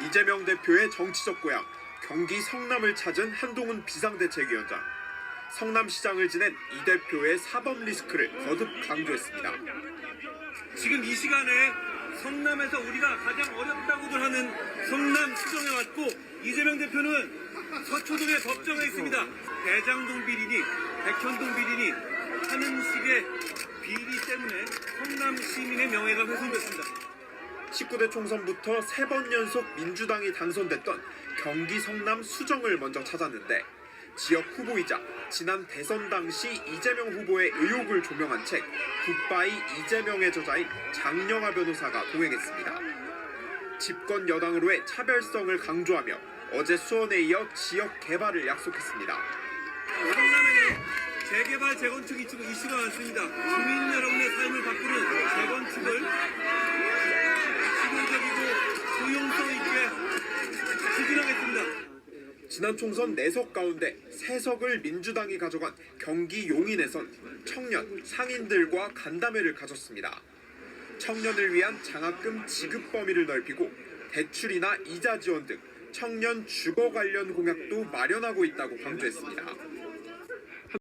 이재명 대표의 정치적 고향 경기 성남을 찾은 한동훈 비상대책위원장. 성남시장을 지낸 이 대표의 사법 리스크를 거듭 강조했습니다. 지금 이 시간에 성남에서 우리가 가장 어렵다고들 하는 성남 시정에 왔고 이재명 대표는 서초동의 법정에 있습니다. 대장동 비리니 백현동 비리니 하는 식의 비리 때문에 성남 시민의 명예가 훼손됐습니다. 19대 총선부터 세 번 연속 민주당이 당선됐던 경기 성남 수정을 먼저 찾았는데 지역 후보이자 지난 대선 당시 이재명 후보의 의혹을 조명한 책 굿바이 이재명의 저자인 장영하 변호사가 동행했습니다. 집권 여당으로의 차별성을 강조하며 어제 수원에 이어 지역 개발을 약속했습니다. 재개발, 재건축 이슈- 이슈가 많습니다. 주민 여러분의 삶을 바꾸는 재건축을 지난 총선 4석 가운데 3석을 민주당이 가져간 경기 용인에선 청년, 상인들과 간담회를 가졌습니다. 청년을 위한 장학금 지급 범위를 넓히고 대출이나 이자 지원 등 청년 주거 관련 공약도 마련하고 있다고 강조했습니다.